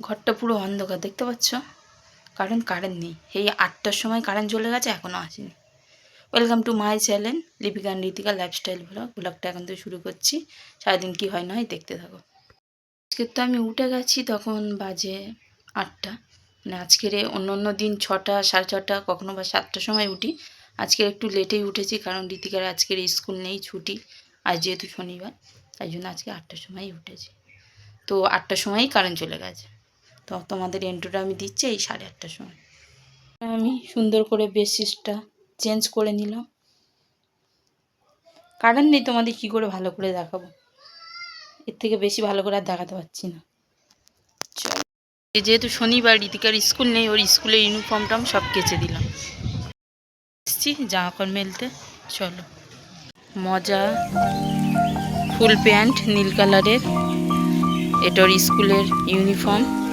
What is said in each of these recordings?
ঘরটা পুরো অন্ধকার, দেখতে পাচ্ছ? কারণ কারেন্ট নেই। এই আটটার সময় কারেন্ট চলে গেছে এখনও আসেনি। Welcome to my channel Lipika Ritika lifestyle blog ব্লগটা এখন তো শুরু করছি। সারাদিন কী হয়, না হয় দেখতে থাকো। আজকে তো আমি উঠে গেছি তখন বাজে আটটা। মানে আজকের অন্য অন্য দিন ছটা, সাড়ে ছটা, কখনো বা সাতটার সময় উঠি। আজকের একটু লেটেই উঠেছি, কারণ রীতিকার আজকের স্কুল নেই, ছুটি। আজ যেহেতু শনিবার, তাই জন্য আজকে আটটার সময়ই উঠেছি। তো আটটার সময়ই কারেন্ট চলে গেছে। তো তোমাদের এন্ট্রোটা আমি দিচ্ছি এই সাড়ে আটটার সময়। আমি সুন্দর করে বেডশিটটা চেঞ্জ করে নিলাম। কারেন্ট নেই তোমাদের কী করে ভালো করে দেখাবো? এর থেকে বেশি ভালো করে আর দেখাতে পারছি না। যেহেতু শনিবার রীতিকার স্কুল নেই, ওর স্কুলের ইউনিফর্মটাম সব কেচে দিলাম। এসছি জামা কাপড় মেলতে, চলো। মজা। ফুল প্যান্ট, নীল কালারের। এটা ওর স্কুলের ইউনিফর্ম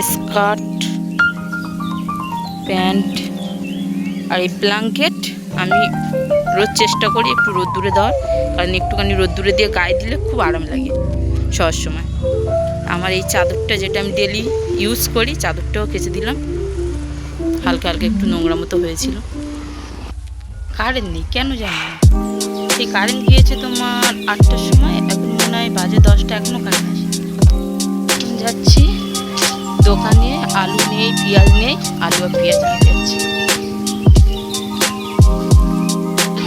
স্কার্ট, প্যান্ট আর এই ব্ল্যাঙ্কেট আমি রোজ চেষ্টা করি একটু রোদ্দুরে দেওয়ার। কারণ একটুখানি রোদ্দুরে দিয়ে গায়ে দিলে খুব আরাম লাগে শোয়ার সময়। আমার এই চাদরটা যেটা আমি ডেলি ইউজ করি, চাদরটাও কেচে দিলাম। হালকা হালকা একটু নোংরা মতো হয়েছিল। কারেন্ট নেই, কেন জানি না। সেই কারেন্ট গিয়েছে তোমার আটটার সময়, এখন মনে হয় বাজে দশটা এখনও কারেন্ট আসে যাচ্ছি। দোকানে আলু নেই, পেঁয়াজ নেই, আলু আর পেঁয়াজ নিতে যাচ্ছি।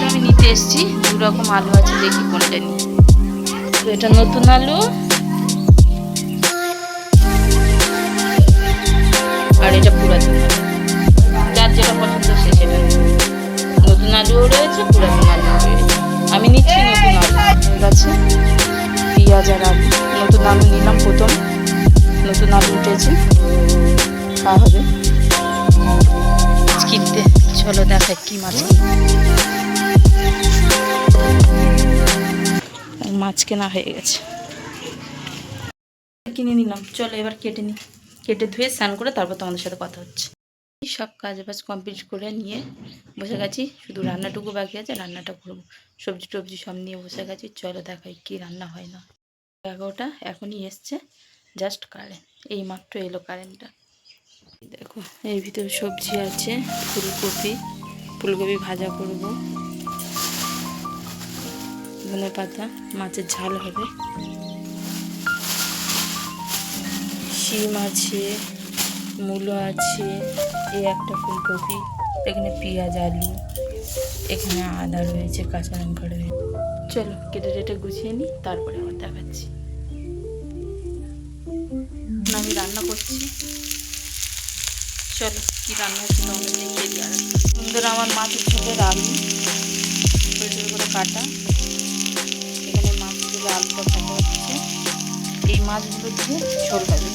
আমি নিতে এসেছি দু রকম আলু আছে, দেখি কোনটা নিই। তো এটা নতুন আলু। আর এটা পুরাতন আলু। যার যেটা পছন্দ সে সেটা নতুন আলুও রয়েছে, পুরাতন রয়েছে। আমি নিচ্ছি নতুন আলু। ঠিক আছে? পেঁয়াজ আর আলু। নতুন আলু নিলাম প্রথম। নতুন আলু উঠেছে খাওয়া হবে। মাছ কিনতে চলো দেখাই কি মাছ মাছ কেনা হয়ে গেছে। কিনে নিলাম। চলো এবার কেটে নিই কেটে ধুয়ে স্নান করে তারপর তোমাদের সাথে কথা হচ্ছে। সব কাজ বাজ কমপ্লিট করে নিয়ে বসে গেছি। শুধু রান্নাটুকু বাকি আছে রান্নাটা করব। সবজি টবজি সব নিয়ে বসে গেছি। চলো দেখাই কি রান্না হয় না। এগারোটা এখনই এসছে। জাস্ট কারেন্ট এই মাত্র এলো কারেন্টটা। দেখো, এর ভিতরে সবজি আছে, ফুলকপি ফুলকপি ভাজা করব। ধনে পাতা, মাছের ঝাল হবে। শিম আছে, মূলো আছে, এই একটা ফুলকপি, এখানে পেঁয়াজ, আলু, এখানে আদা রয়েছে, কাঁচা লঙ্কা রয়েছে। চলো কেটে টেটে গুছিয়ে নিই, তারপরে আবার দেখাচ্ছি। আমি রান্না করছি। চলো, কি রান্না হচ্ছে তোমাদের দেখিয়ে দিই। আর সুন্দর আমার মাছের ঝোলের আলু ছোটো ছোটো করে কাটা। এখানে মাছগুলো আলুটা ভাজা হচ্ছে। এই মাছগুলো দিয়ে ঝোল হবে।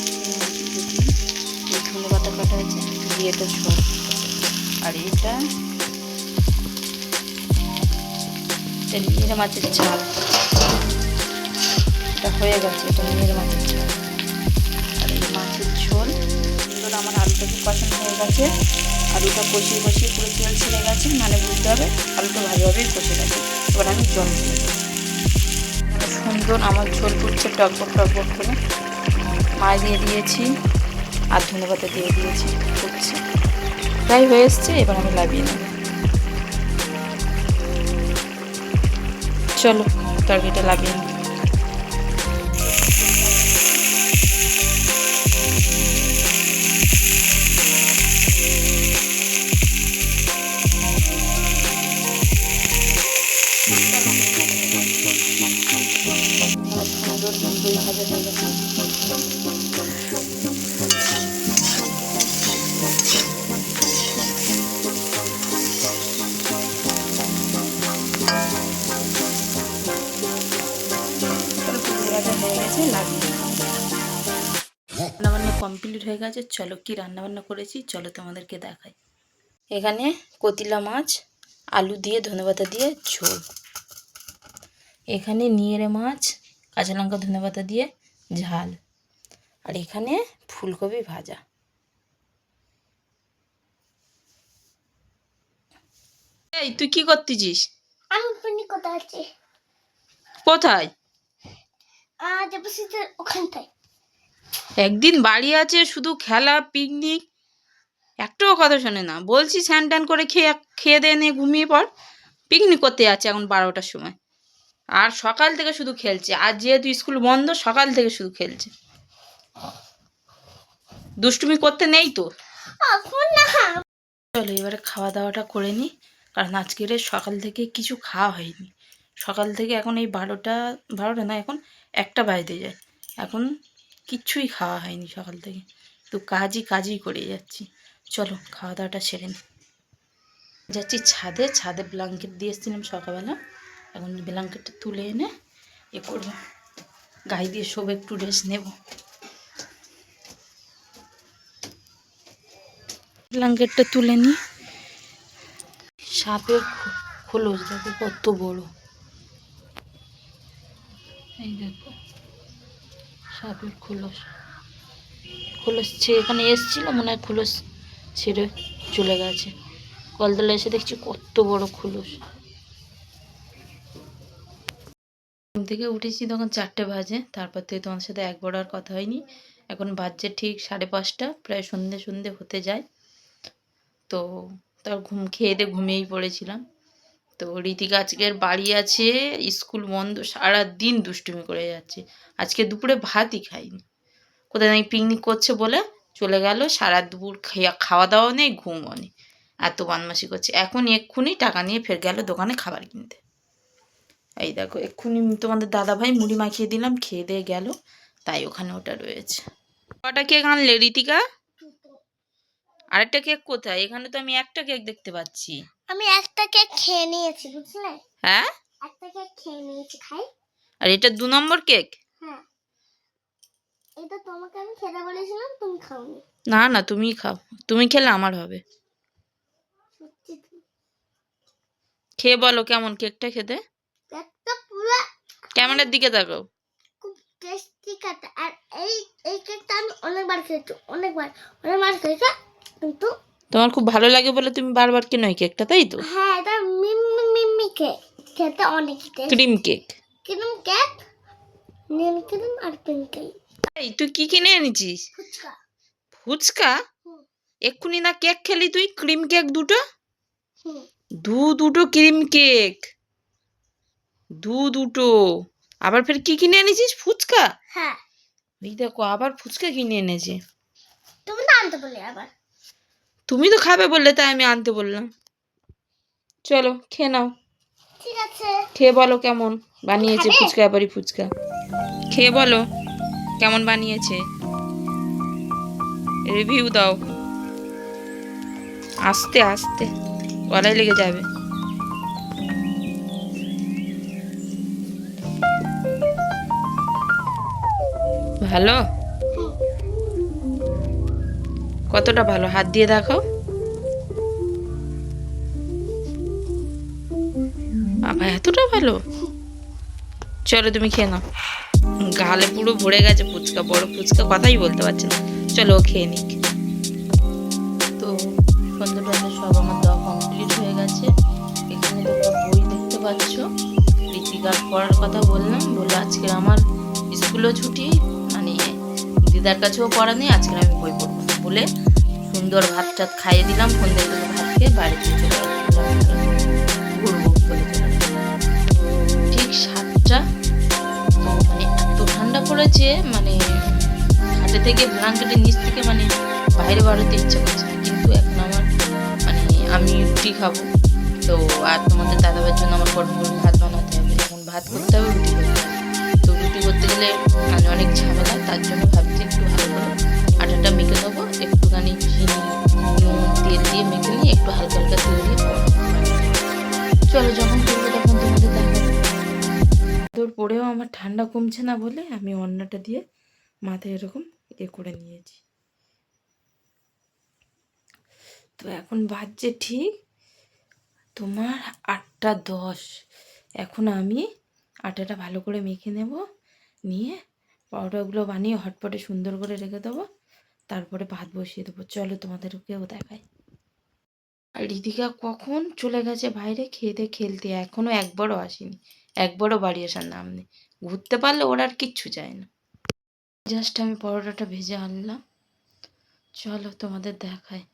এই ধনে পাতা কাটা আছে দিয়ে এটা ঝোল। আর এটা এটা নিয়ে মাছের ঝাল। এটা হয়ে গেছে, এটা নিয়ে মাছের ঝাল। আলুটা পছন্দ হয়ে গেছে। আলুটা কষিয়ে কষিয়ে পুরো তেল ছেড়ে গেছে মানে বুঝতে হবে আলুটা ভালোভাবেই কষে গেছে। এবার আমি জল দিয়ে। সুন্দর আমার ঝোল ফুটছে, টকবক টকবক করে। মাছ দিয়ে দিয়েছি, আর ধনেপাতা দিয়ে দিয়েছি, ফুটছে। প্রায় হয়ে এসছে, এবার আমি লাভিয়ে নেব। চলো, তরকারিটা লাগিয়ে নেব রান্নাবান্না কমপ্লিট হয়ে গেছে। চলো কি রান্নাবান্না করেছি চলো তোমাদেরকে দেখাই। এখানে কতিলা মাছ আলু দিয়ে ধনেপাতা দিয়ে ঝোল। এখানে নিয়েরে মাছ কাঁচা লঙ্কা ধনেপাতা দিয়ে ঝাল। আর এখানে ফুলকপি ভাজা। এই তুই কি করতেছিস? আমি ফোনে কোথায় আছি? কোথায়? আজ ওখানটায়। একদিন বাড়ি আছে শুধু খেলা পিকনিক একটাও কথা শোনে না। বলছি স্যান ট্যান করে খেয়ে খেয়ে দিয়ে নিয়ে ঘুমিয়ে পড়। পিকনিক করতে যাচ্ছে এখন বারোটার সময়। আর সকাল থেকে শুধু খেলছে। আর যেহেতু স্কুল বন্ধ, সকাল থেকে শুধু খেলছে। দুষ্টুমি করতে নেই তো? চলো এবারে খাওয়া দাওয়াটা করে নিই কারণ আজকের সকাল থেকে কিছু খাওয়া হয়নি। সকাল থেকে এখন এই বারোটা বারোটা না, এখন একটা বাজতে যায়। এখন কিচ্ছুই খাওয়া হয়নি সকাল থেকে। তো কাজই কাজই করে যাচ্ছি। চলো খাওয়া দাওয়াটা সেরে নিই যাচ্ছি ছাদে ছাদে ব্ল্যাঙ্কেট দিয়ে এসেছিলাম সকালবেলা। এখন ব্ল্যাঙ্কেটটা তুলে এনে এ করব। গায়ে দিয়ে সব একটু রেস্ট নেব। ব্ল্যাঙ্কেটটা তুলে নিই সাপের খো- খোলস দেখো কত বড়। এই দেখো, সাপের খোলস। খোলস ছে এখানে এসছিল, মনে হয় খোলস ছেড়ে চলে গেছে। কলতলা এসে দেখছি কত বড় খোলস। ঘুম থেকে উঠেছি তখন চারটে বাজে, তারপর থেকে তোমার সাথে একবার আর কথা হয়নি। এখন বাজছে ঠিক সাড়ে পাঁচটা, প্রায় সন্ধে সন্ধে হতে যায়। তো তার ঘুম খেয়ে দিয়ে ঘুমিয়েই পড়েছিলাম। তো ঋতিকা আজকের বাড়ি আছে, স্কুল বন্ধ সারা দিন দুষ্টুমি করে যাচ্ছে। আজকে দুপুরে ভাতই খাইনি। কোথায় নাকি পিকনিক করছে বলে চলে গেল সারা দুপুর খাওয়া দাওয়া নেই ঘুমও নেই। এত বদমাসি করছে। এখন এক্ষুনি টাকা নিয়ে ফের গেল দোকানে খাবার কিনতে। এই দেখো এক্ষুনি তোমাদের দাদা ভাই মুড়ি মাখিয়ে দিলাম খেয়ে দিয়ে গেল তাই ওখানে ওটা রয়েছে। কটা কেক আনলে ঋতিকা আরেকটা কেক কোথায়? এখানে তো আমি একটা কেক দেখতে পাচ্ছি। আমি একটা কেক খেয়ে নিয়েছি বুঝলে? হ্যাঁ? একটা কেক খেয়ে নিয়েছি খাই। আর এটা দু নম্বর কেক? হ্যাঁ। এটা তোমাকে আমি খেতে বলেছিলাম তুমি খাওনি। না না তুমিই খাও। তুমি খেলে আমার হবে। খেয়ে বলো কেমন কেকটা খেতে? কেকটা পুরো ক্যামেরার দিকে তাকাও। খুব টেস্টি খেতে আর এই এই কেকটা আমি অনেকবার খেয়েছি অনেকবার অনেকবার খেয়েছি কিন্তু তোমার খুব ভালো লাগে বলে তুমি বারবার কেন এই কেকটা তাই তো? হ্যাঁ এটা মিমি মিমি কেক। খেতে অনেক taste cream cake. Cream cake নীল ক্রিম আর পিঙ্ক ক্রিম এই তুই কি কিনে এনেছিস? ফুচকা। ফুচকা? এক্ষুনি না কেক খেলি তুই? ক্রিম কেক দুটো? দু দুটো ক্রিম কেক। দু দুটো। আবার ফের কি কিনে এনেছিস? ফুচকা? হ্যাঁ। এই দেখো আবার ফুচকা কিনে এনেছে। তুমি তো আনতে বলে আবার। তুমি তো খাবে বললে তাই আমি আনতে বললাম। চলো খেয়ে নাও। ঠিক আছে। খেয়ে বলো কেমন? বানিয়েছে ফুচকা ব্যাপারি ফুচকা। খেয়ে বলো। কেমন বানিয়েছে? রিভিউ দাও। আস্তে আস্তে। গলায় লেগে যাবে। ভালো? কতটা ভালো? হাত দিয়ে দেখো। বাবা, এতটা ভালো? চলো তুমি খেয়ে নাও। গালে পুরো ভরে গেছে ফুচকা বড় ফুচকা কথাই বলতে পারছে না। চলো খেয়ে নিক। তো সন্ধ্যে সব আমার দেওয়া কমপ্লিট হয়ে গেছে। এখানে বই দেখতে পাচ্ছ। ঋতিকার পড়ার কথা বললাম, বলল আজকে আমার স্কুলও ছুটি মানে দিদার কাছেও পড়া নেই, আজকে আমি বই পড়ব। বলে সুন্দর ভাত টাত খাইয়ে দিলাম সন্ধ্যে ভাত খেয়ে বাড়িতে চলে ঠান্ডা পড়েছে মানে হাতে থেকে ব্ল্যাঙ্কেটের নিচ থেকে মানে বাইরে বাড়াতে ইচ্ছে করছে কিন্তু এখন আমার মানে আমি রুটি খাব। তো আর তোমাদের দাদাবার জন্য আমার গরম ভাত বানাতে হবে। এখন ভাত করতে হবে, রুটি করতে হবে। তো রুটি করতে গেলে মানে অনেক ঝামেলা, তার জন্য ভাবছি একটু ভালো করে আটাটা মেখে দেবো একটুখানি চিনি নুন, তেল দিয়ে মেখে নিয়ে একটু হালকা হালকা পরেও আমার ঠান্ডা কমছে না বলে আমি অন্যটা দিয়ে মাথায় এরকম এ করে নিয়েছি। তো এখন বাজছে ঠিক তোমার আটটা দশ। এখন আমি আটাটা ভালো করে মেখে নেব, নিয়ে পাউডারগুলো বানিয়ে হটপটে সুন্দর করে রেখে দেবো, তারপরে ভাত বসিয়ে দেবো। চলো তোমাদেরকেও দেখাই। আর রিদিকা কখন চলে গেছে বাইরে? খেতে, খেলতে এখনও একবারও আসেনি। একবারও বাড়ি আসার নাম নেই। ঘুরতে পারলে ওর আর কিচ্ছু চায় না। জাস্ট আমি পরোটাটা ভেজে আনলাম। চলো তোমাদের দেখায়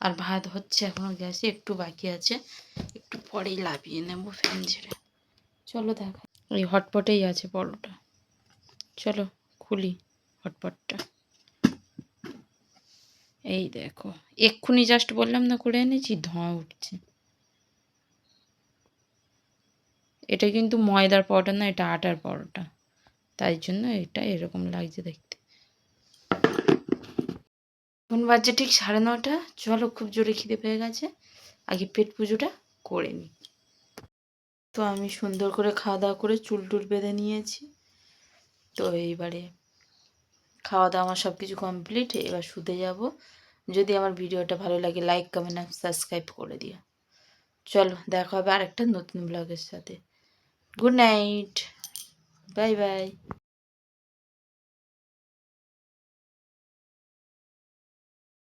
আর ভাত হচ্ছে এখনও গ্যাসে, একটু বাকি আছে। একটু পরেই লাভিয়ে নেব ফ্যান ঝেড়ে চলো দেখাই। ওই হটপটেই আছে পরোটা। চলো খুলি হটপটটা। এই দেখো, এক্ষুনি জাস্ট বললাম না, করে এনেছি, ধোঁয়া উঠছে। এটা কিন্তু ময়দার পরোটা না, এটা আটার পরোটা। তাই জন্য এটা এরকম লাগছে দেখতে। এখন বাজছে ঠিক সাড়ে নটা। চলো খুব জোরে খিদে পেয়ে গেছে। আগে পেট পুজোটা করে নিই তো আমি সুন্দর করে খাওয়া দাওয়া করে চুল টুল বেঁধে নিয়েছি। তো এইবারে খাওয়া দাওয়া আমার সব কিছু কমপ্লিট এবার শুতে যাব। যদি আমার ভিডিওটা ভালো লাগে লাইক কমেন্ট সাবস্ক্রাইব করে দিও। চলো দেখা হবে আরেকটা নতুন ব্লগের সাথে। Good night bye bye